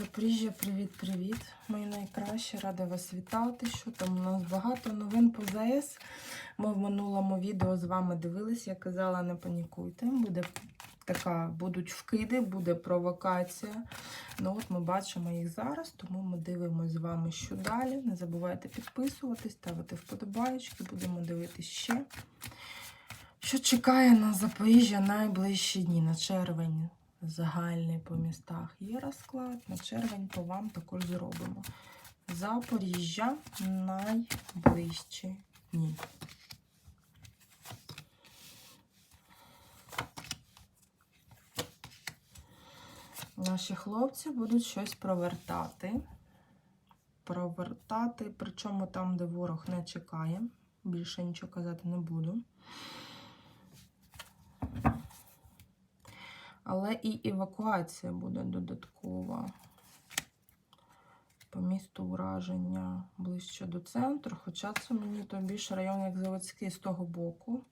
Запоріжжя, привіт-привіт. Мої найкращі, рада вас вітати. Що там у нас багато новин по ЗАЕС. Ми в минулому відео з вами дивились, я казала, не панікуйте. Буде така, будуть вкиди, буде провокація. Ну от ми бачимо їх зараз, тому ми дивимося з вами, що далі. Не забувайте підписуватись, ставити вподобайки, будемо дивитись ще. Що чекає на Запоріжжя найближчі дні на червень? Загальний по містах є розклад. На червень по вам також зробимо. Запоріжжя найближчі дні. Наші хлопці будуть щось провертати. Провертати, причому там, де ворог не чекає. Більше нічого казати не буду. Але і евакуація буде додаткова. По місту ураження ближче до центру, хоча це мені то більше район, як заводський з того боку.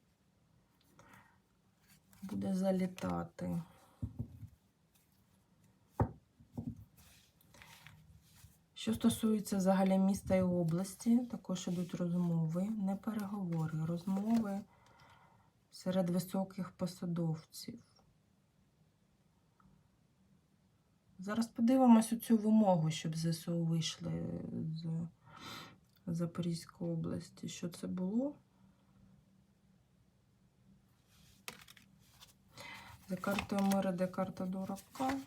Буде залітати. Що стосується взагалі міста і області, також ідуть розмови, не переговори, розмови серед високих посадовців. Зараз подивимось цю вимогу, щоб ЗСУ вийшли з Запорізької області. Що це було? За картою мира, де карта дурака.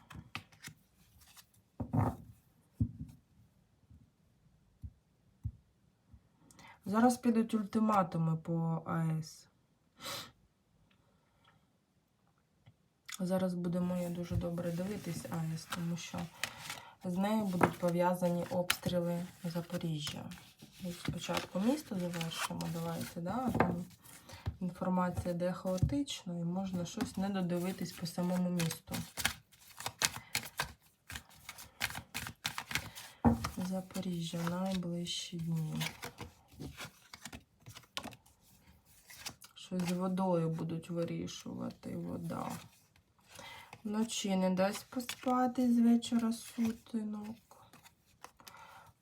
Зараз підуть ультиматуми по АЕС. Зараз будемо її дуже добре дивитись АЕС, тому що з нею будуть пов'язані обстріли Запоріжжя. Спочатку місто завершимо, давайте, да? а там інформація де хаотична і можна щось не додивитись по самому місту. Запоріжжя найближчі дні. Щось з водою будуть вирішувати вода. Вночі не дасть поспати з вечора сутинок.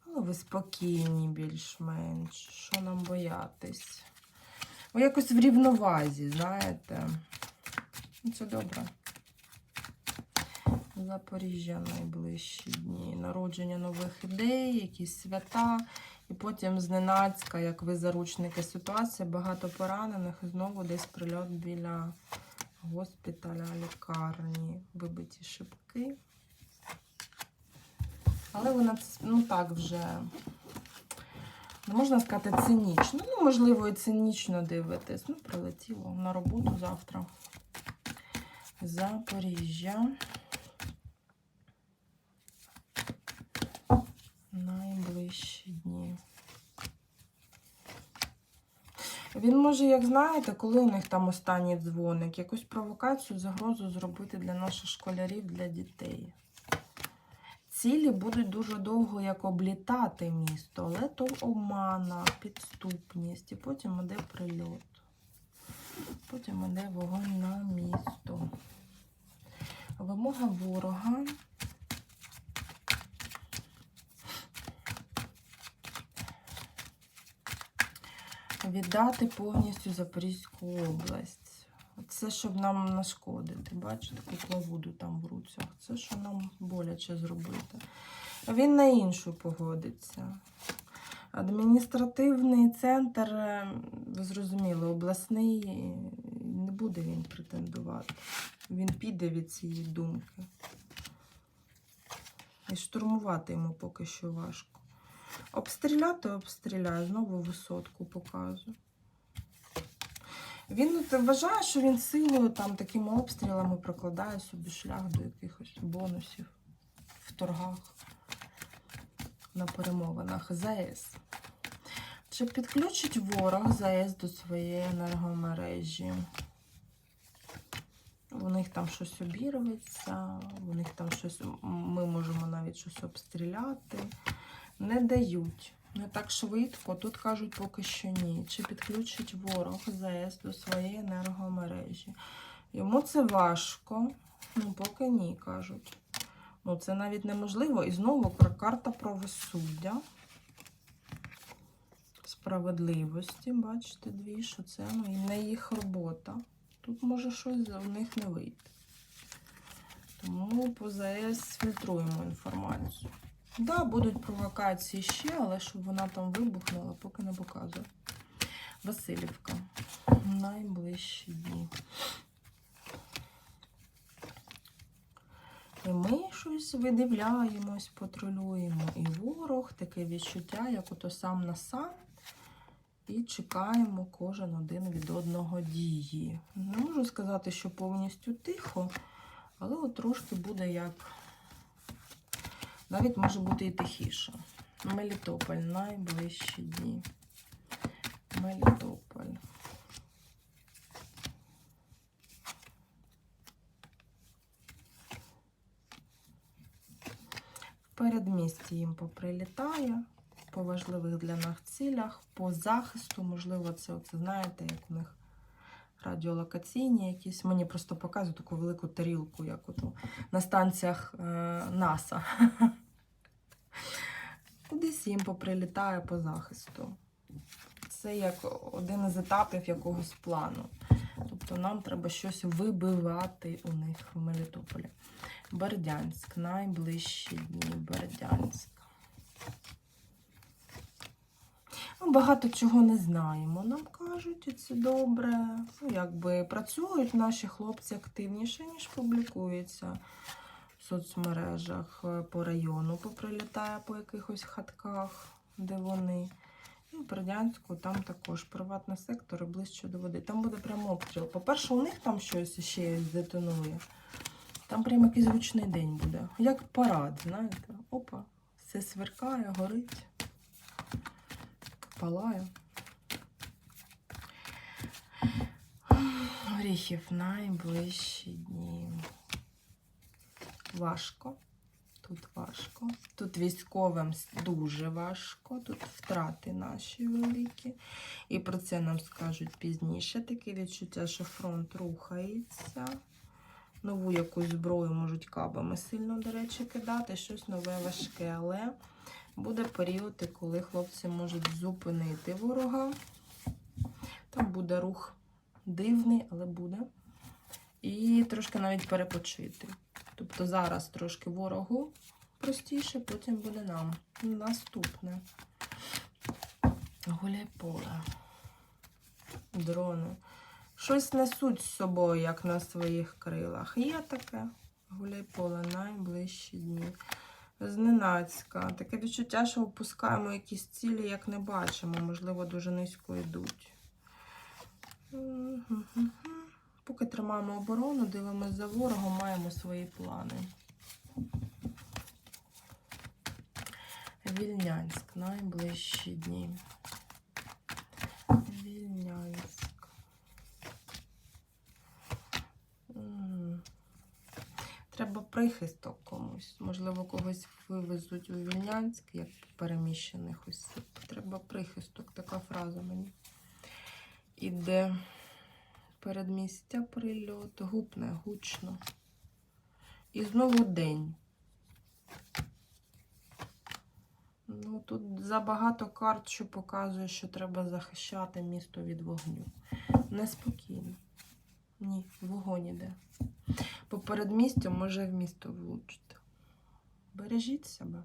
Але ви спокійні більш-менш. Що нам боятись? Ви якось в рівновазі, знаєте. Ну, Це добре. Запоріжжя найближчі дні. Народження нових ідей, якісь свята. І потім зненацька, як ви заручники ситуації, багато поранених і знову десь прильот біля госпіталя, лікарні, вибиті шибки. Але вона, ну так, вже, не можна сказати, цинічно. Ну, можливо, і цинічно дивитись. Ну, прилетіло на роботу завтра. Запоріжжя. Найближчі дні. Він може, як знаєте, коли у них там останній дзвоник, якусь провокацію, загрозу зробити для наших школярів, для дітей. Цілі будуть дуже довго як облітати місто, але то обмана, підступність, і потім іде прильот. Потім іде вогонь на місто. Вимога ворога. Віддати повністю Запорізьку область. Це щоб нам нашкодити. Бачите, кукловоду там в руцях. Це що нам боляче зробити. Він на іншу погодиться. Адміністративний центр, е, ви зрозуміли, обласний, не буде він претендувати. Він піде від цієї думки. І штурмувати йому поки що важко. Обстріляти обстріляє, знову висотку показую. Він вважає, що він силою там такими обстрілами прокладає собі шлях до якихось бонусів в торгах на перемовинах ЗАЕС. Чи підключить ворог ЗАЕС до своєї енергомережі? У них там щось обірветься, у них там щось, ми можемо навіть щось обстріляти. Не дають. Не так швидко. Тут кажуть поки що ні. Чи підключить ворог ЗАЕС до своєї енергомережі? Йому це важко. Ну, поки ні, кажуть. Ну, це навіть неможливо. І знову карта правосуддя. Справедливості, бачите, дві, що це ну, і не їх робота. Тут може щось в них не вийти. Тому по ЗАЕС фільтруємо інформацію. Да, будуть провокації ще, але щоб вона там вибухнула, поки не показую. Васильівка. Найближчі дні. І ми щось видивляємось, патрулюємо. І ворог, таке відчуття, як ото сам на сам. І чекаємо кожен один від одного дії. Не можу сказати, що повністю тихо, але от трошки буде як. Навіть може бути і тихіше. Мелітополь найближчі дні. Мелітополь. Передмісті їм поприлітає по важливих для нас цілях, по захисту, можливо, це, оце, знаєте, як у них радіолокаційні якісь. Мені просто показують таку велику тарілку, як ото на станціях е, НАСА. Кудись їм поприлітає по захисту. Це як один із етапів якогось плану. Тобто нам треба щось вибивати у них в Мелітополі. Бердянськ, найближчі дні Бердянськ. Ми багато чого не знаємо. Нам кажуть, і це добре. Ну, якби працюють наші хлопці активніше, ніж публікується в соцмережах е, по району. Поприлітає по якихось хатках, де вони. І в Бердянську там також приватний сектор і ближче до води. Там буде прямо обстріл. По-перше, у них там щось ще детонує. Там прямо якийсь гучний день буде. Як парад, знаєте. Опа, все сверкає, горить, палає. Горіхів найближчі дні. Важко. Тут важко. Тут військовим дуже важко. Тут втрати наші великі. І про це нам скажуть пізніше. Таке відчуття, що фронт рухається. Нову якусь зброю можуть кабами сильно, до речі, кидати. Щось нове важке. Але буде період, коли хлопці можуть зупинити ворога. Там буде рух дивний, але буде. І трошки навіть перепочити. Тобто зараз трошки ворогу простіше, потім буде нам. Наступне. Гуляй поле. Дрони. Щось несуть з собою, як на своїх крилах. Є таке. Гуляй поле найближчі дні. Зненацька. Таке відчуття, що опускаємо якісь цілі, як не бачимо. Можливо, дуже низько йдуть. Поки тримаємо оборону, дивимося за ворогом, маємо свої плани. Вільнянськ, найближчі дні. Вільнянськ. Треба прихисток комусь. Можливо, когось вивезуть у Вільнянськ, як переміщених осіб. Треба прихисток, така фраза мені. Іде передмістя прильот, гупне, гучно. І знову день. Ну, тут забагато карт, що показує, що треба захищати місто від вогню. Неспокійно. Ні, вогонь іде. По передмістю може в місто влучити. Бережіть себе.